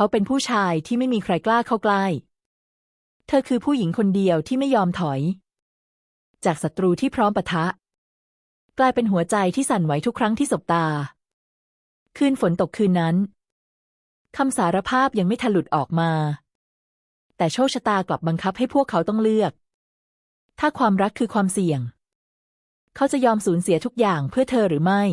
เขาเป็นผู้ชายที่ไม่มีใครกล้าเข้าใกล้ เธอคือผู้หญิงคนเดียวที่ไม่ยอมถอย จากศัตรูที่พร้อมปะทะ กลายเป็นหัวใจที่สั่นไหวทุกครั้งที่สบตา คืนฝนตกคืนนั้นคำสารภาพยังไม่ทันหลุดออกมา แต่โชคชะตากลับบังคับให้พวกเขาต้องเลือก ถ้าความรักคือความเสี่ยง เขาจะยอมสูญเสียทุกอย่างเพื่อเธอหรือไม่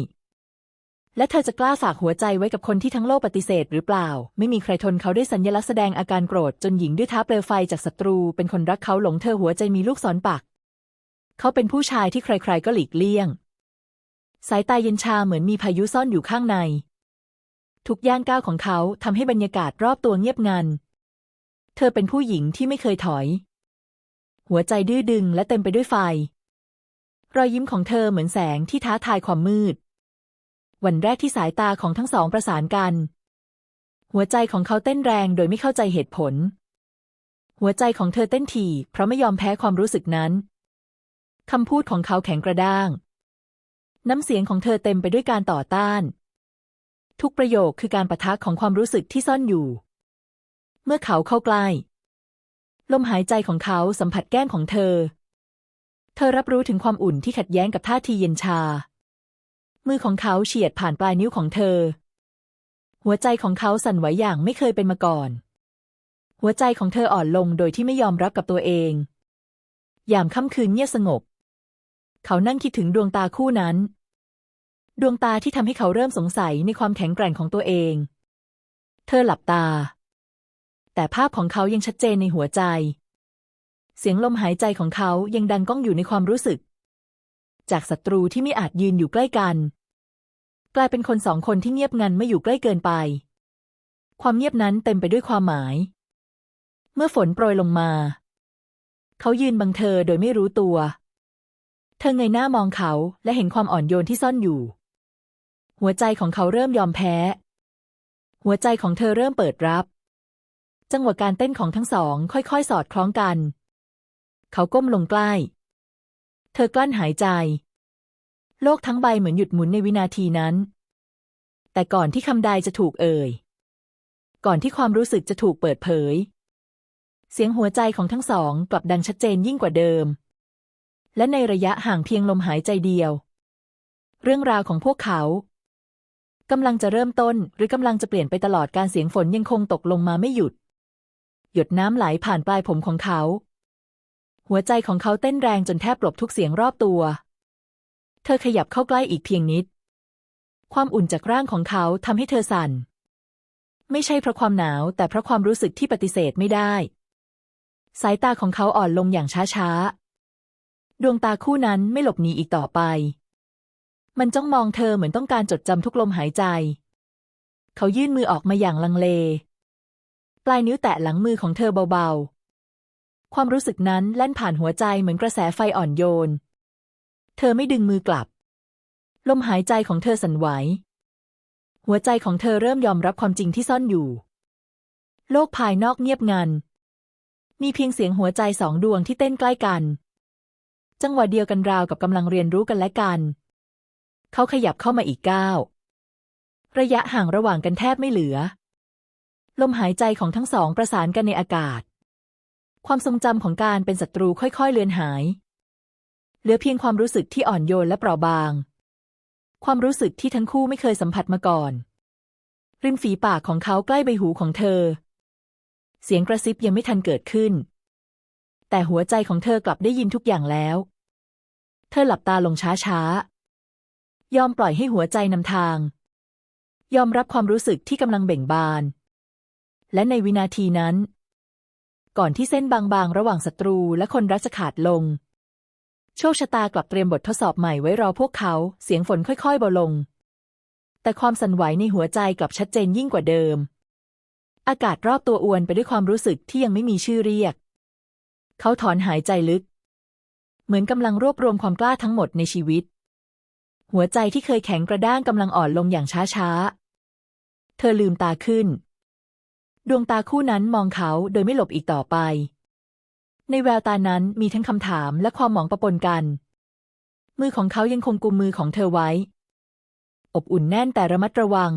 และเธอจะกล้าฝากหัวใจไว้กับคนที่ทั้งโลกปฏิเสธหรือเปล่า ไม่มีใครทนเขาด้วยสัญลักษณ์แสดงอาการโกรธจนหญิงด้วยท้าเปลวไฟจากศัตรู เป็นคนรักเขาหลงเธอหัวใจมีลูกศรปัก เขาเป็นผู้ชายที่ใครๆก็หลีกเลี่ยง สายตาเย็นชาเหมือนมีพายุซ่อนอยู่ข้างใน ทุกย่างก้าวของเขาทำให้บรรยากาศรอบตัวเงียบงัน เธอเป็นผู้หญิงที่ไม่เคยถอย หัวใจดื้อดึงและเต็มไปด้วยไฟ รอยยิ้มของเธอเหมือนแสงที่ท้าทายความมืด วันแรกที่สายตาของทั้งสองประสานกัน หัวใจของเขาเต้นแรงโดยไม่เข้าใจเหตุผล หัวใจของเธอเต้นถี่เพราะไม่ยอมแพ้ความรู้สึกนั้นคำพูดของเขาแข็งกระด้าง น้ำเสียงของเธอเต็มไปด้วยการต่อต้าน ทุกประโยคคือการประทักของความรู้สึกที่ซ่อนอยู่ เมื่อเขาเข้าใกล้ ลมหายใจของเขาสัมผัสแก้มของเธอ เธอรับรู้ถึงความอุ่นที่ขัดแย้งกับท่าทีเย็นชา มือของเขาเฉียดผ่านปลายนิ้วของเธอ หัวใจของเขาสั่นไหวอย่างไม่เคยเป็นมาก่อน หัวใจของเธออ่อนลงโดยที่ไม่ยอมรับกับตัวเองยามค่ำคืนเงียบสงบ เขานั่งคิดถึงดวงตาคู่นั้น ดวงตาที่ทำให้เขาเริ่มสงสัยในความแข็งแกร่งของตัวเอง เธอหลับตา แต่ภาพของเขายังชัดเจนในหัวใจ เสียงลมหายใจของเขายังดังก้องอยู่ในความรู้สึก จากศัตรูที่ไม่อาจยืนอยู่ใกล้กัน กลายเป็นคนสองคนที่เงียบงันไม่อยู่ใกล้เกินไป ความเงียบนั้นเต็มไปด้วยความหมาย เมื่อฝนโปรยลงมา เขายืนบังเธอโดยไม่รู้ตัว เธอเงยหน้ามองเขาและเห็นความอ่อนโยนที่ซ่อนอยู่ หัวใจของเขาเริ่มยอมแพ้ หัวใจของเธอเริ่มเปิดรับ จังหวะการเต้นของทั้งสองค่อยๆ สอดคล้องกัน เขาก้มลงใกล้ เธอกลั้นหายใจ โลกทั้งใบเหมือนหยุดหมุนในวินาทีนั้น แต่ก่อนที่คำใดจะถูกเอ่ย ก่อนที่ความรู้สึกจะถูกเปิดเผย เสียงหัวใจของทั้งสองกลับดังชัดเจนยิ่งกว่าเดิม และในระยะห่างเพียงลมหายใจเดียว เรื่องราวของพวกเขากำลังจะเริ่มต้นหรือกำลังจะเปลี่ยนไปตลอดการเสียงฝนยังคงตกลงมาไม่หยุด หยดน้ำไหลผ่านปลายผมของเขา หัวใจของเขาเต้นแรงจนแทบปลบทุกเสียงรอบตัว เธอขยับเข้าใกล้อีกเพียงนิด ความอุ่นจากร่างของเขาทำให้เธอสั่น ไม่ใช่เพราะความหนาว แต่เพราะความรู้สึกที่ปฏิเสธไม่ได้ สายตาของเขาอ่อนลงอย่างช้าๆ ดวงตาคู่นั้นไม่หลบหนีอีกต่อไป มันจ้องมองเธอเหมือนต้องการจดจำทุกลมหายใจ เขายื่นมือออกมาอย่างลังเล ปลายนิ้วแตะหลังมือของเธอเบาๆ ความรู้สึกนั้นแล่นผ่านหัวใจเหมือนกระแสไฟอ่อนโยน เธอไม่ดึงมือกลับ ลมหายใจของเธอสั่นไหว หัวใจของเธอเริ่มยอมรับความจริงที่ซ่อนอยู่ โลกภายนอกเงียบงัน มีเพียงเสียงหัวใจสองดวงที่เต้นใกล้กัน จังหวะเดียวกันราวกับกำลังเรียนรู้กันและกัน เขาขยับเข้ามาอีกก้าว ระยะห่างระหว่างกันแทบไม่เหลือ ลมหายใจของทั้งสองประสานกันในอากาศ ความทรงจำของการเป็นศัตรูค่อยๆ เลือนหาย เหลือเพียงความรู้สึกที่อ่อนโยนและเปราะบาง ความรู้สึกที่ทั้งคู่ไม่เคยสัมผัสมาก่อน ริมฝีปากของเขาใกล้ใบหูของเธอ เสียงกระซิบยังไม่ทันเกิดขึ้น แต่หัวใจของเธอกลับได้ยินทุกอย่างแล้ว เธอหลับตาลงช้าๆ ยอมปล่อยให้หัวใจนำทาง ยอมรับความรู้สึกที่กำลังเบ่งบาน และในวินาทีนั้น ก่อนที่เส้นบางๆ ระหว่างศัตรูและคนรักจะขาดลง โชคชะตากลับเตรียมบททดสอบใหม่ไว้รอพวกเขา เสียงฝนค่อยๆเบาลง แต่ความสั่นไหวในหัวใจกลับชัดเจนยิ่งกว่าเดิม อากาศรอบตัวอวนไปด้วยความรู้สึกที่ยังไม่มีชื่อเรียก เขาถอนหายใจลึก เหมือนกำลังรวบรวมความกล้าทั้งหมดในชีวิต หัวใจที่เคยแข็งกระด้างกำลังอ่อนลงอย่างช้าๆ เธอลืมตาขึ้น ดวงตาคู่นั้นมองเขาโดยไม่หลบอีกต่อไป ในแววตานั้นมีทั้งคำถามและความหมองประปนกัน มือของเขายังคงกุมมือของเธอไว้ อบอุ่นแน่นแต่ระมัดระวัง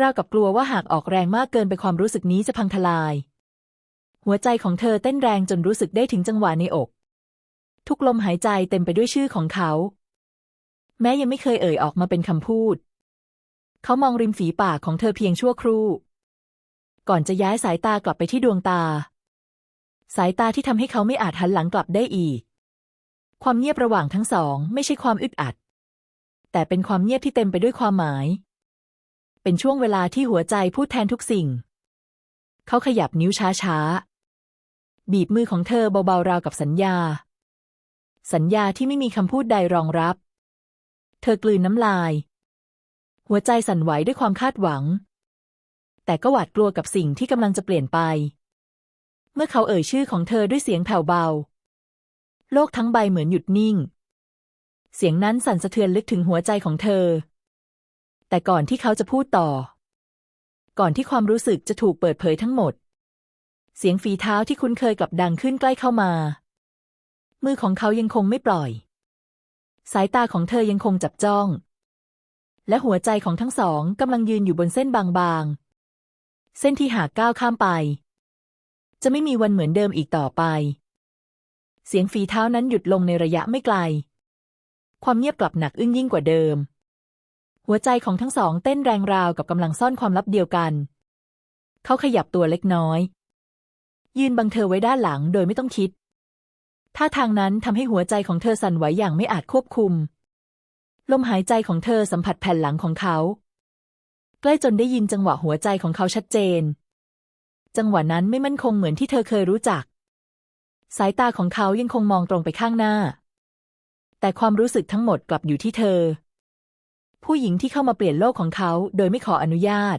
ราวกับกลัวว่าหากออกแรงมากเกินไปความรู้สึกนี้จะพังทลาย หัวใจของเธอเต้นแรงจนรู้สึกได้ถึงจังหวะในอก ทุกลมหายใจเต็มไปด้วยชื่อของเขา แม้ยังไม่เคยเอ่ยออกมาเป็นคำพูด เขามองริมฝีปากของเธอเพียงชั่วครู่ ก่อนจะย้ายสายตากลับไปที่ดวงตา สายตาที่ทำให้เขาไม่อาจหันหลังกลับได้อีก ความเงียบระหว่างทั้งสองไม่ใช่ความอึดอัด แต่เป็นความเงียบที่เต็มไปด้วยความหมาย เป็นช่วงเวลาที่หัวใจพูดแทนทุกสิ่ง เขาขยับนิ้วช้าๆ บีบมือของเธอเบาๆราวกับสัญญา สัญญาที่ไม่มีคำพูดใดรองรับ เธอกลืนน้ำลาย หัวใจสั่นไหวด้วยความคาดหวัง แต่ก็หวาดกลัวกับสิ่งที่กำลังจะเปลี่ยนไป เมื่อเขาเอ่ยชื่อของเธอด้วยเสียงแผ่วเบา โลกทั้งใบเหมือนหยุดนิ่ง เสียงนั้นสั่นสะเทือนลึกถึงหัวใจของเธอ แต่ก่อนที่เขาจะพูดต่อ ก่อนที่ความรู้สึกจะถูกเปิดเผยทั้งหมด เสียงฝีเท้าที่คุ้นเคยกลับดังขึ้นใกล้เข้ามา มือของเขายังคงไม่ปล่อย สายตาของเธอยังคงจับจ้องและหัวใจของทั้งสองกำลังยืนอยู่บนเส้นบางๆ เส้นที่หากก้าวข้ามไป จะไม่มีวันเหมือนเดิมอีกต่อไป เสียงฝีเท้านั้นหยุดลงในระยะไม่ไกล ความเงียบกลับหนักอึ้งยิ่งกว่าเดิม หัวใจของทั้งสองเต้นแรงราวกับกำลังซ่อนความลับเดียวกัน เขาขยับตัวเล็กน้อย ยืนบังเธอไว้ด้านหลังโดยไม่ต้องคิดท่าทางนั้นทำให้หัวใจของเธอสั่นไหวอย่างไม่อาจควบคุม ลมหายใจของเธอสัมผัสแผ่นหลังของเขา ล้จนได้ยินจังหวะหัวใจของเขาชัดเจน จังหวะนั้นไม่มั่นคงเหมือนที่เธอเคยรู้จัก สายตาของเขายังคงมองตรงไปข้างหน้า แต่ความรู้สึกทั้งหมดกลับอยู่ที่เธอ ผู้หญิงที่เข้ามาเปลี่ยนโลกของเขาโดยไม่ขออนุญาต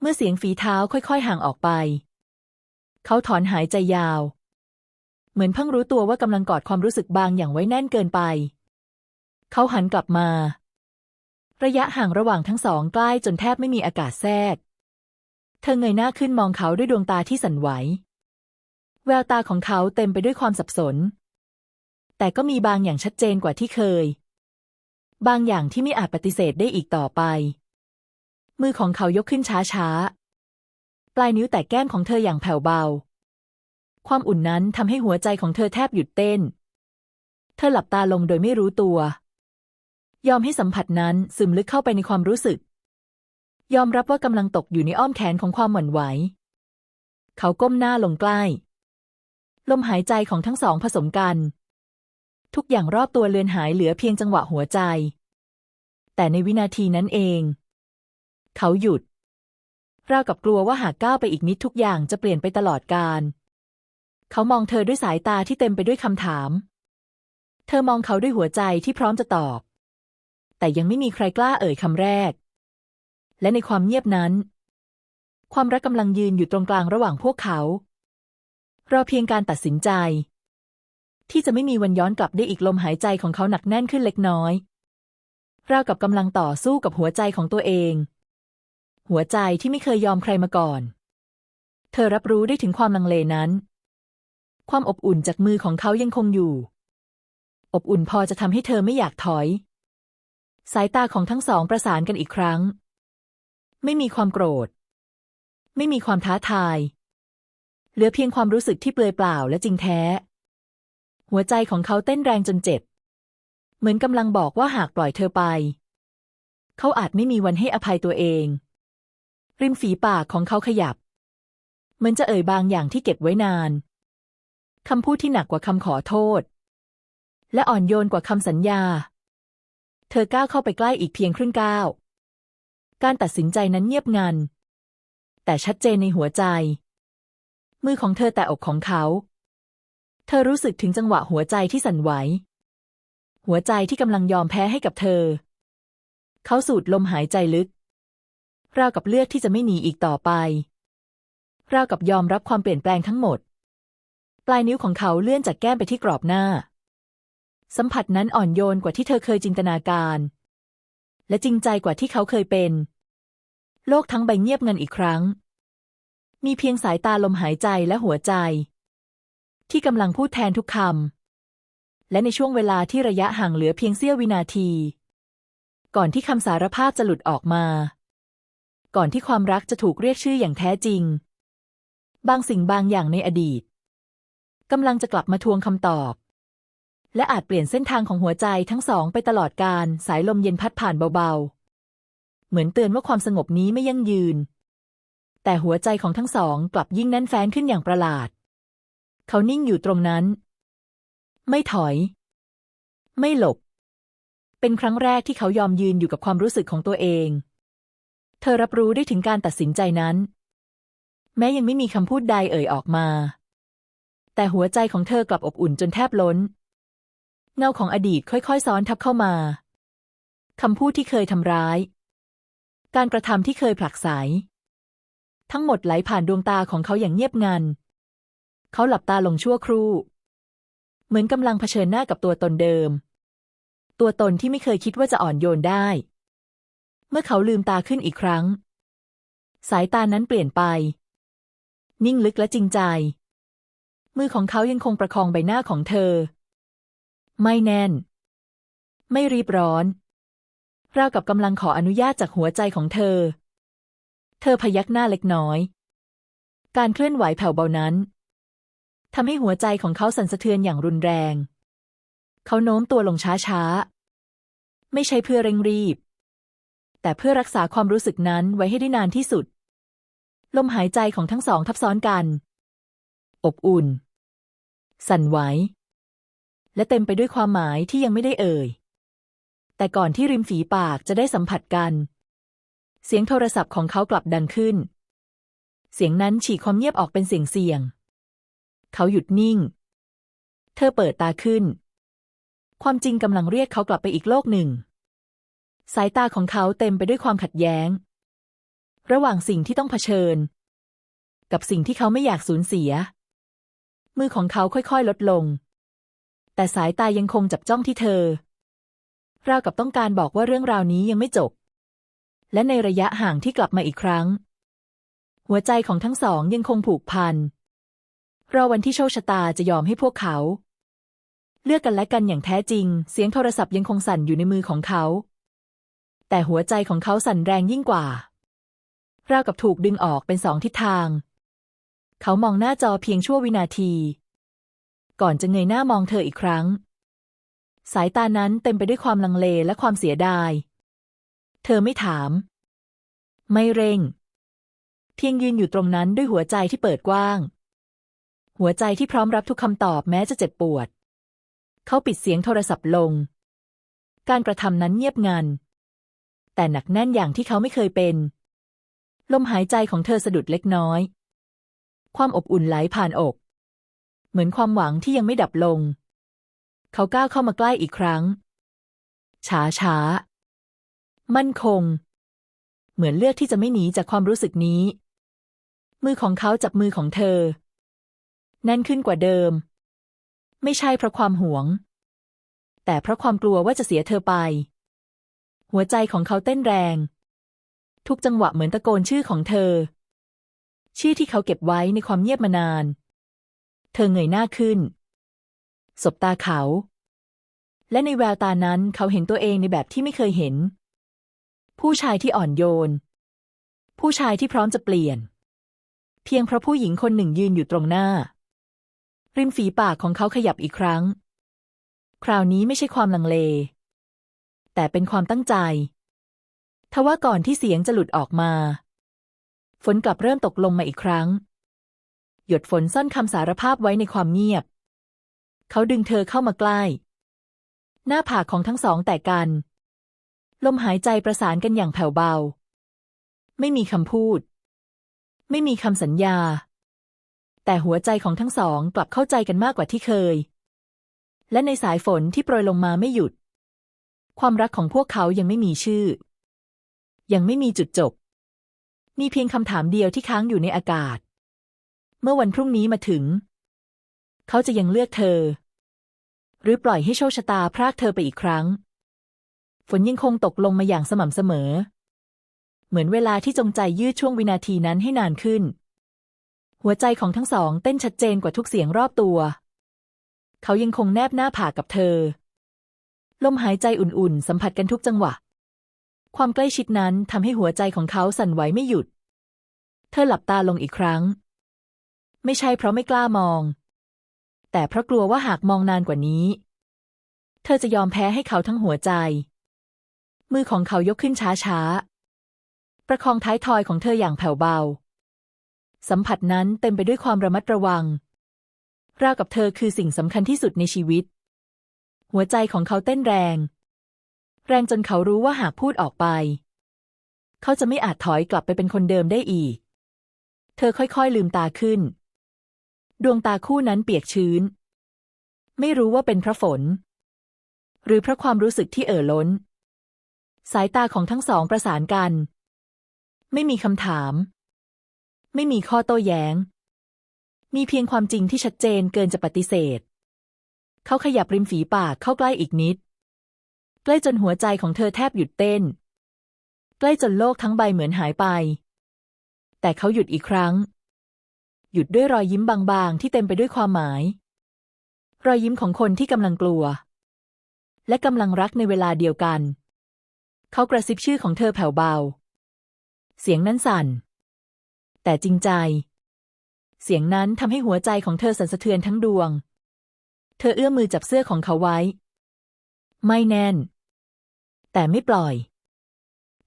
เมื่อเสียงฝีเท้าค่อยๆ ห่างออกไป เขาถอนหายใจยาว เหมือนเพิ่งรู้ตัวว่ากำลังกอดความรู้สึกบางอย่างไว้แน่นเกินไป เขาหันกลับมา ระยะห่างระหว่างทั้งสองใกล้จนแทบไม่มีอากาศแทรก เธอเงยหน้าขึ้นมองเขาด้วยดวงตาที่สั่นไหว แววตาของเขาเต็มไปด้วยความสับสน แต่ก็มีบางอย่างชัดเจนกว่าที่เคย บางอย่างที่ไม่อาจปฏิเสธได้อีกต่อไป มือของเขายกขึ้นช้าๆ ปลายนิ้วแตะแก้มของเธออย่างแผ่วเบา ความอุ่นนั้นทำให้หัวใจของเธอแทบหยุดเต้น เธอหลับตาลงโดยไม่รู้ตัว ยอมให้สัมผัสนั้นซึมลึกเข้าไปในความรู้สึก ยอมรับว่ากำลังตกอยู่ในอ้อมแขนของความหวั่นไหว เขาก้มหน้าลงใกล้ ลมหายใจของทั้งสองผสมกัน ทุกอย่างรอบตัวเลือนหายเหลือเพียงจังหวะหัวใจ แต่ในวินาทีนั้นเอง เขาหยุดราวกับกลัวว่าหากก้าวไปอีกนิดทุกอย่างจะเปลี่ยนไปตลอดกาลเขามองเธอด้วยสายตาที่เต็มไปด้วยคำถาม เธอมองเขาด้วยหัวใจที่พร้อมจะตอบ แต่ยังไม่มีใครกล้าเอ่ยคำแรก และในความเงียบนั้น ความรักกำลังยืนอยู่ตรงกลางระหว่างพวกเขา รอเพียงการตัดสินใจ ที่จะไม่มีวันย้อนกลับได้อีกลมหายใจของเขาหนักแน่นขึ้นเล็กน้อยราวกับกำลังต่อสู้กับหัวใจของตัวเอง หัวใจที่ไม่เคยยอมใครมาก่อน เธอรับรู้ได้ถึงความลังเลนั้น ความอบอุ่นจากมือของเขายังคงอยู่ อบอุ่นพอจะทำให้เธอไม่อยากถอย สายตาของทั้งสองประสานกันอีกครั้ง ไม่มีความโกรธ ไม่มีความท้าทาย เหลือเพียงความรู้สึกที่เปลือยเปล่าและจริงแท้ หัวใจของเขาเต้นแรงจนเจ็บ เหมือนกำลังบอกว่าหากปล่อยเธอไป เขาอาจไม่มีวันให้อภัยตัวเอง ริมฝีปากของเขาขยับ เหมือนจะเอ่ยบางอย่างที่เก็บไว้นานคำพูดที่หนักกว่าคำขอโทษ และอ่อนโยนกว่าคำสัญญา เธอก้าวเข้าไปใกล้อีกเพียงครึ่งก้าว การตัดสินใจนั้นเงียบงัน แต่ชัดเจนในหัวใจ มือของเธอแต่อกของเขา เธอรู้สึกถึงจังหวะหัวใจที่สั่นไหว หัวใจที่กำลังยอมแพ้ให้กับเธอ เขาสูดลมหายใจลึก ราวกับเลือกที่จะไม่หนีอีกต่อไป ราวกับยอมรับความเปลี่ยนแปลงทั้งหมด ปลายนิ้วของเขาเลื่อนจากแก้มไปที่กรอบหน้า สัมผัสนั้นอ่อนโยนกว่าที่เธอเคยจินตนาการ และจริงใจกว่าที่เขาเคยเป็น โลกทั้งใบเงียบงันอีกครั้ง มีเพียงสายตาลมหายใจและหัวใจ ที่กำลังพูดแทนทุกคำและในช่วงเวลาที่ระยะห่างเหลือเพียงเสี้ยววินาที ก่อนที่คำสารภาพจะหลุดออกมา ก่อนที่ความรักจะถูกเรียกชื่ออย่างแท้จริง บางสิ่งบางอย่างในอดีตกำลังจะกลับมาทวงคำตอบ และอาจเปลี่ยนเส้นทางของหัวใจทั้งสองไปตลอดการสายลมเย็นพัดผ่านเบาๆ เหมือนเตือนว่าความสงบนี้ไม่ยั่งยืน แต่หัวใจของทั้งสองกลับยิ่งแน่นแฟ้นขึ้นอย่างประหลาด เขานิ่งอยู่ตรงนั้น ไม่ถอย ไม่หลบ เป็นครั้งแรกที่เขายอมยืนอยู่กับความรู้สึกของตัวเอง เธอรับรู้ได้ถึงการตัดสินใจนั้น แม้ยังไม่มีคำพูดใดเอ่ยออกมา แต่หัวใจของเธอกลับอบอุ่นจนแทบล้น เงาของอดีตค่อยๆ ซ้อนทับเข้ามาคำพูดที่เคยทำร้าย การกระทำที่เคยผลักไสทั้งหมดไหลผ่านดวงตาของเขาอย่างเงียบงัน เขาหลับตาลงชั่วครู่ เหมือนกำลังเผชิญหน้ากับตัวตนเดิม ตัวตนที่ไม่เคยคิดว่าจะอ่อนโยนได้ เมื่อเขาลืมตาขึ้นอีกครั้ง สายตานั้นเปลี่ยนไป นิ่งลึกและจริงใจ มือของเขายังคงประคองใบหน้าของเธอ ไม่แน่น ไม่รีบร้อน ราวกับกำลังขออนุญาตจากหัวใจของเธอ เธอพยักหน้าเล็กน้อย การเคลื่อนไหวแผ่วเบานั้นทำให้หัวใจของเขาสั่นสะเทือนอย่างรุนแรง เขาโน้มตัวลงช้าๆ ไม่ใช่เพื่อเร่งรีบ แต่เพื่อรักษาความรู้สึกนั้นไว้ให้ได้นานที่สุด ลมหายใจของทั้งสองทับซ้อนกัน อบอุ่น สั่นไหว และเต็มไปด้วยความหมายที่ยังไม่ได้เอ่ย แต่ก่อนที่ริมฝีปากจะได้สัมผัสกัน เสียงโทรศัพท์ของเขากลับดังขึ้น เสียงนั้นฉีกความเงียบออกเป็นเสียงเสียง เขาหยุดนิ่ง เธอเปิดตาขึ้น ความจริงกำลังเรียกเขากลับไปอีกโลกหนึ่ง สายตาของเขาเต็มไปด้วยความขัดแย้ง ระหว่างสิ่งที่ต้องเผชิญ กับสิ่งที่เขาไม่อยากสูญเสีย มือของเขาค่อยๆ ลดลง แต่สายตายังคงจับจ้องที่เธอ ราวกับต้องการบอกว่าเรื่องราวนี้ยังไม่จบ และในระยะห่างที่กลับมาอีกครั้ง หัวใจของทั้งสองยังคงผูกพันรอวันที่โชคชะตาจะยอมให้พวกเขา เลือกกันและกันอย่างแท้จริง เสียงโทรศัพท์ยังคงสั่นอยู่ในมือของเขา แต่หัวใจของเขาสั่นแรงยิ่งกว่า ราวกับถูกดึงออกเป็นสองทิศทาง เขามองหน้าจอเพียงชั่ววินาที ก่อนจะเงยหน้ามองเธออีกครั้ง สายตานั้นเต็มไปด้วยความลังเลและความเสียดาย เธอไม่ถาม ไม่เร่ง เพียงยืนอยู่ตรงนั้นด้วยหัวใจที่เปิดกว้าง หัวใจที่พร้อมรับทุกคำตอบแม้จะเจ็บปวด เขาปิดเสียงโทรศัพท์ลง การกระทำนั้นเงียบงัน แต่หนักแน่นอย่างที่เขาไม่เคยเป็น ลมหายใจของเธอสะดุดเล็กน้อย ความอบอุ่นไหลผ่านอก เหมือนความหวังที่ยังไม่ดับลง เขาก้าวเข้ามาใกล้อีกครั้ง ช้าช้า มั่นคง เหมือนเลือกที่จะไม่หนีจากความรู้สึกนี้ มือของเขาจับมือของเธอ แน่นขึ้นกว่าเดิม ไม่ใช่เพราะความหวง แต่เพราะความกลัวว่าจะเสียเธอไป หัวใจของเขาเต้นแรง ทุกจังหวะเหมือนตะโกนชื่อของเธอ ชื่อที่เขาเก็บไว้ในความเงียบมานาน เธอเงยหน้าขึ้น สบตาเขา และในแววตานั้นเขาเห็นตัวเองในแบบที่ไม่เคยเห็น ผู้ชายที่อ่อนโยน ผู้ชายที่พร้อมจะเปลี่ยน เพียงเพราะผู้หญิงคนหนึ่งยืนอยู่ตรงหน้า ริมฝีปากของเขาขยับอีกครั้ง คราวนี้ไม่ใช่ความลังเล แต่เป็นความตั้งใจทว่าก่อนที่เสียงจะหลุดออกมา ฝนกลับเริ่มตกลงมาอีกครั้ง หยดฝนซ่อนคำสารภาพไว้ในความเงียบ เขาดึงเธอเข้ามาใกล้ หน้าผากของทั้งสองแตกกัน ลมหายใจประสานกันอย่างแผ่วเบา ไม่มีคำพูด ไม่มีคำสัญญา แต่หัวใจของทั้งสองกลับเข้าใจกันมากกว่าที่เคย และในสายฝนที่โปรยลงมาไม่หยุด ความรักของพวกเขายังไม่มีชื่อ ยังไม่มีจุดจบ มีเพียงคำถามเดียวที่ค้างอยู่ในอากาศ เมื่อวันพรุ่งนี้มาถึง เขาจะยังเลือกเธอ หรือปล่อยให้โชคชะตาพรากเธอไปอีกครั้ง ฝนยังคงตกลงมาอย่างสม่ำเสมอ เหมือนเวลาที่จงใจยืดช่วงวินาทีนั้นให้นานขึ้น หัวใจของทั้งสองเต้นชัดเจนกว่าทุกเสียงรอบตัว เขายังคงแนบหน้าผากกับเธอ ลมหายใจอุ่นๆ สัมผัสกันทุกจังหวะ ความใกล้ชิดนั้นทำให้หัวใจของเขาสั่นไหวไม่หยุด เธอหลับตาลงอีกครั้ง ไม่ใช่เพราะไม่กล้ามอง แต่เพราะกลัวว่าหากมองนานกว่านี้ เธอจะยอมแพ้ให้เขาทั้งหัวใจ มือของเขายกขึ้นช้าๆ ประคองท้ายทอยของเธออย่างแผ่วเบา สัมผัสนั้นเต็มไปด้วยความระมัดระวัง ราวกับเธอคือสิ่งสำคัญที่สุดในชีวิต หัวใจของเขาเต้นแรง แรงจนเขารู้ว่าหากพูดออกไป เขาจะไม่อาจถอยกลับไปเป็นคนเดิมได้อีกเธอค่อยๆ ลืมตาขึ้น ดวงตาคู่นั้นเปียกชื้น ไม่รู้ว่าเป็นเพราะฝน หรือเพราะความรู้สึกที่เอ่อล้น สายตาของทั้งสองประสานกัน ไม่มีคำถาม ไม่มีข้อโต้แย้ง มีเพียงความจริงที่ชัดเจนเกินจะปฏิเสธ เขาขยับริมฝีปากเข้าใกล้อีกนิด ใกล้จนหัวใจของเธอแทบหยุดเต้น ใกล้จนโลกทั้งใบเหมือนหายไป แต่เขาหยุดอีกครั้ง หยุดด้วยรอยยิ้มบางๆ ที่เต็มไปด้วยความหมาย รอยยิ้มของคนที่กำลังกลัว และกำลังรักในเวลาเดียวกัน เขากระซิบชื่อของเธอแผ่วเบา เสียงนั้นสั่น แต่จริงใจ เสียงนั้นทำให้หัวใจของเธอสั่นสะเทือนทั้งดวง เธอเอื้อมมือจับเสื้อของเขาไว้ ไม่แน่น แต่ไม่ปล่อย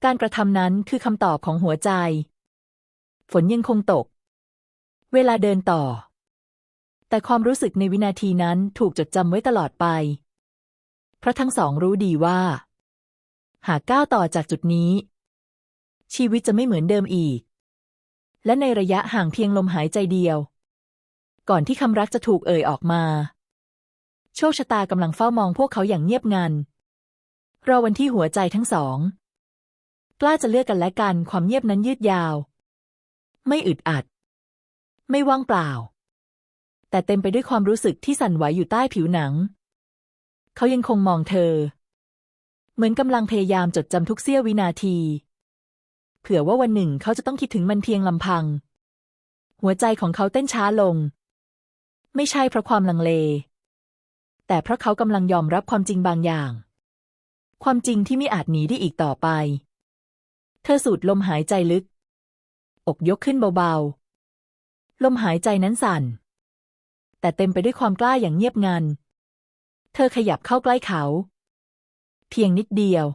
การกระทำนั้นคือคำตอบของหัวใจ ฝนยังคงตก เวลาเดินต่อ แต่ความรู้สึกในวินาทีนั้นถูกจดจำไว้ตลอดไป เพราะทั้งสองรู้ดีว่า หากก้าวต่อจากจุดนี้ ชีวิตจะไม่เหมือนเดิมอีก และในระยะห่างเพียงลมหายใจเดียว ก่อนที่คำรักจะถูกเอ่ยออกมา โชคชะตากำลังเฝ้ามองพวกเขาอย่างเงียบงันรอวันที่หัวใจทั้งสองกล้าจะเลือกกันและกันความเงียบนั้นยืดยาว ไม่อึดอัด ไม่ว่างเปล่า แต่เต็มไปด้วยความรู้สึกที่สั่นไหวอยู่ใต้ผิวหนัง เขายังคงมองเธอ เหมือนกำลังพยายามจดจำทุกเสี้ยววินาที เผื่อว่าวันหนึ่งเขาจะต้องคิดถึงมันเพียงลำพัง หัวใจของเขาเต้นช้าลง ไม่ใช่เพราะความลังเล แต่เพราะเขากำลังยอมรับความจริงบางอย่าง ความจริงที่ไม่อาจหนีได้อีกต่อไป เธอสูดลมหายใจลึก อกยกขึ้นเบาๆ ลมหายใจนั้นสั่น แต่เต็มไปด้วยความกล้าอย่างเงียบงัน เธอขยับเข้าใกล้เขา เพียงนิดเดียว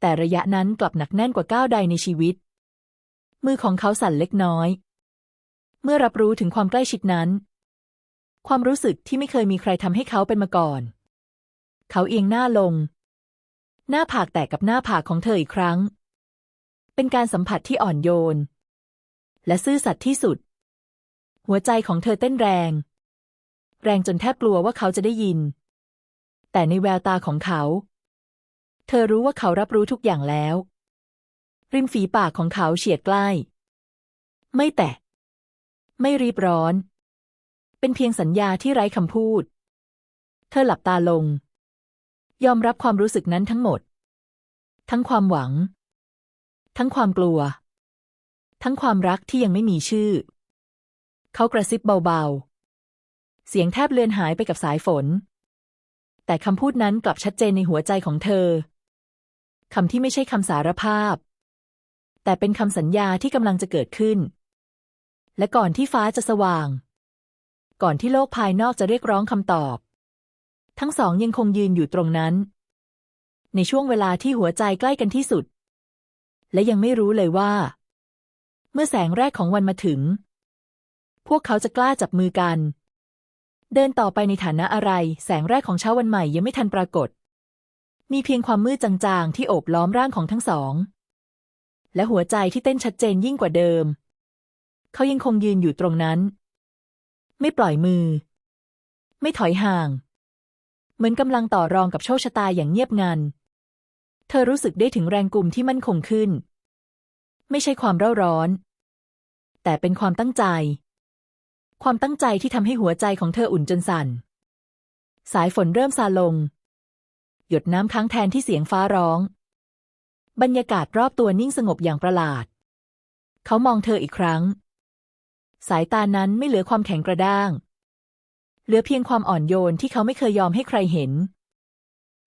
แต่ระยะนั้นกลับหนักแน่นกว่าก้าวใดในชีวิต มือของเขาสั่นเล็กน้อย เมื่อรับรู้ถึงความใกล้ชิดนั้น ความรู้สึกที่ไม่เคยมีใครทำให้เขาเป็นมาก่อน เขาเอียงหน้าลง หน้าผากแตกกับหน้าผากของเธออีกครั้ง เป็นการสัมผัสที่อ่อนโยน และซื่อสัตย์ที่สุด หัวใจของเธอเต้นแรง แรงจนแทบกลัวว่าเขาจะได้ยิน แต่ในแววตาของเขา เธอรู้ว่าเขารับรู้ทุกอย่างแล้ว ริมฝีปากของเขาเฉียดใกล้ ไม่แตะ ไม่รีบร้อน เป็นเพียงสัญญาที่ไร้คำพูด เธอหลับตาลง ยอมรับความรู้สึกนั้นทั้งหมด ทั้งความหวัง ทั้งความกลัว ทั้งความรักที่ยังไม่มีชื่อ เขากระซิบเบาๆ เสียงแทบเลือนหายไปกับสายฝน แต่คำพูดนั้นกลับชัดเจนในหัวใจของเธอ คำที่ไม่ใช่คำสารภาพ แต่เป็นคำสัญญาที่กำลังจะเกิดขึ้น และก่อนที่ฟ้าจะสว่าง ก่อนที่โลกภายนอกจะเรียกร้องคำตอบ ทั้งสองยังคงยืนอยู่ตรงนั้น ในช่วงเวลาที่หัวใจใกล้กันที่สุด และยังไม่รู้เลยว่า เมื่อแสงแรกของวันมาถึง พวกเขาจะกล้าจับมือกัน เดินต่อไปในฐานะอะไร แสงแรกของเช้าวันใหม่ยังไม่ทันปรากฏ มีเพียงความมืดจางๆ ที่โอบล้อมร่างของทั้งสอง และหัวใจที่เต้นชัดเจนยิ่งกว่าเดิม เขายังคงยืนอยู่ตรงนั้น ไม่ปล่อยมือ ไม่ถอยห่าง เหมือนกำลังต่อรองกับโชคชะตาอย่างเงียบงัน เธอรู้สึกได้ถึงแรงกลุ่มที่มั่นคงขึ้น ไม่ใช่ความเร่าร้อน แต่เป็นความตั้งใจ ความตั้งใจที่ทำให้หัวใจของเธออุ่นจนสั่น สายฝนเริ่มซาลง หยดน้ำค้างแทนที่เสียงฟ้าร้อง บรรยากาศรอบตัวนิ่งสงบอย่างประหลาด เขามองเธออีกครั้ง สายตานั้นไม่เหลือความแข็งกระด้าง เหลือเพียงความอ่อนโยนที่เขาไม่เคยยอมให้ใครเห็น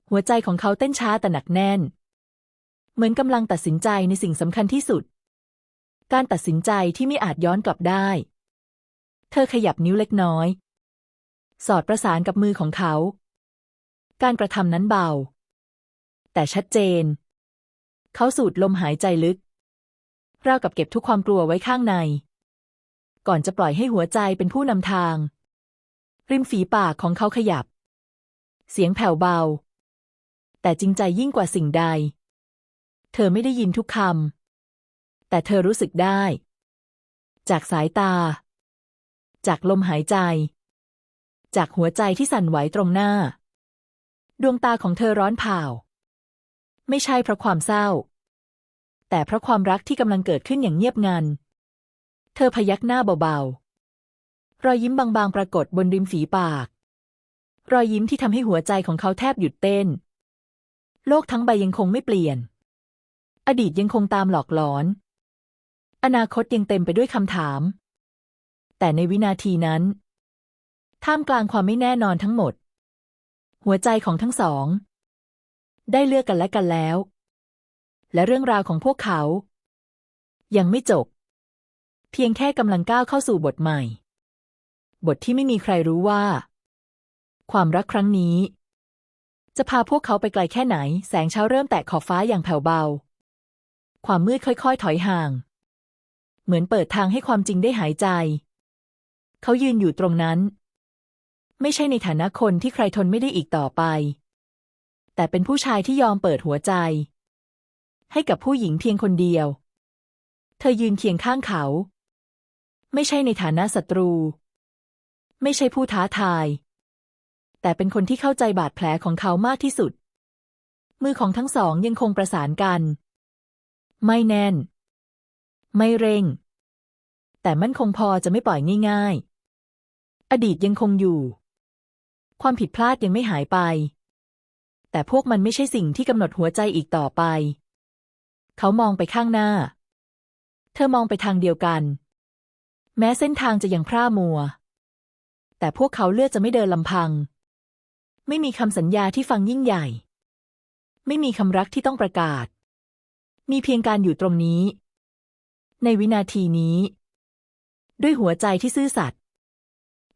หัวใจของเขาเต้นช้าแต่หนักแน่น เหมือนกำลังตัดสินใจในสิ่งสำคัญที่สุด การตัดสินใจที่ไม่อาจย้อนกลับได้ เธอขยับนิ้วเล็กน้อย สอดประสานกับมือของเขา การกระทำนั้นเบา แต่ชัดเจน เขาสูดลมหายใจลึก ราวกับเก็บทุกความกลัวไว้ข้างใน ก่อนจะปล่อยให้หัวใจเป็นผู้นำทาง ริมฝีปากของเขาขยับ เสียงแผ่วเบา แต่จริงใจยิ่งกว่าสิ่งใด เธอไม่ได้ยินทุกคำแต่เธอรู้สึกได้ จากสายตา จากลมหายใจ จากหัวใจที่สั่นไหวตรงหน้า ดวงตาของเธอร้อนเผาไม่ใช่เพราะความเศร้า แต่เพราะความรักที่กำลังเกิดขึ้นอย่างเงียบงัน เธอพยักหน้าเบาๆ รอยยิ้มบางๆ ปรากฏบนริมฝีปาก รอยยิ้มที่ทำให้หัวใจของเขาแทบหยุดเต้น โลกทั้งใบยังคงไม่เปลี่ยน อดีตยังคงตามหลอกหลอน อนาคตยังเต็มไปด้วยคำถาม แต่ในวินาทีนั้น ท่ามกลางความไม่แน่นอนทั้งหมด หัวใจของทั้งสอง ได้เลือกกันและกันแล้ว และเรื่องราวของพวกเขา ยังไม่จบ เพียงแค่กำลังก้าวเข้าสู่บทใหม่ บทที่ไม่มีใครรู้ว่า ความรักครั้งนี้ จะพาพวกเขาไปไกลแค่ไหน แสงเช้าเริ่มแตะขอบฟ้าอย่างแผ่วเบา ความมืดค่อยๆ ถอยห่าง เหมือนเปิดทางให้ความจริงได้หายใจ เขายืนอยู่ตรงนั้น ไม่ใช่ในฐานะคนที่ใครทนไม่ได้อีกต่อไป แต่เป็นผู้ชายที่ยอมเปิดหัวใจ ให้กับผู้หญิงเพียงคนเดียว เธอยืนเคียงข้างเขา ไม่ใช่ในฐานะศัตรู ไม่ใช่ผู้ท้าทาย แต่เป็นคนที่เข้าใจบาดแผลของเขามากที่สุด มือของทั้งสองยังคงประสานกัน ไม่แน่น ไม่เร่งแต่มั่นคงพอจะไม่ปล่อยง่ายๆ อดีตยังคงอยู่ ความผิดพลาดยังไม่หายไป แต่พวกมันไม่ใช่สิ่งที่กำหนดหัวใจอีกต่อไป เขามองไปข้างหน้า เธอมองไปทางเดียวกัน แม้เส้นทางจะยังพร่ามัว แต่พวกเขาเลือกจะไม่เดินลำพัง ไม่มีคำสัญญาที่ฟังยิ่งใหญ่ ไม่มีคำรักที่ต้องประกาศ มีเพียงการอยู่ตรงนี้ ในวินาทีนี้ ด้วยหัวใจที่ซื่อสัตย์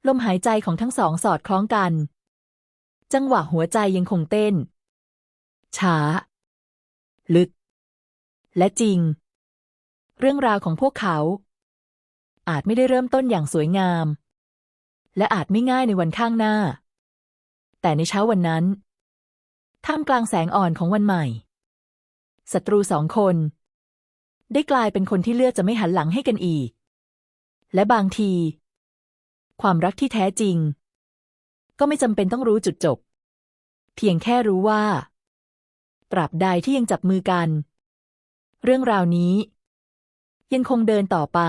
ลมหายใจของทั้งสองสอดคล้องกัน จังหวะหัวใจยังคงเต้น ช้า ลึก และจริง เรื่องราวของพวกเขา อาจไม่ได้เริ่มต้นอย่างสวยงาม และอาจไม่ง่ายในวันข้างหน้า แต่ในเช้าวันนั้น ท่ามกลางแสงอ่อนของวันใหม่ศัตรูสองคน ได้กลายเป็นคนที่เลือกจะไม่หันหลังให้กันอีก และบางที ความรักที่แท้จริง ก็ไม่จำเป็นต้องรู้จุดจบ เพียงแค่รู้ว่า ตราบใดที่ยังจับมือกัน เรื่องราวนี้ ยังคงเดินต่อไป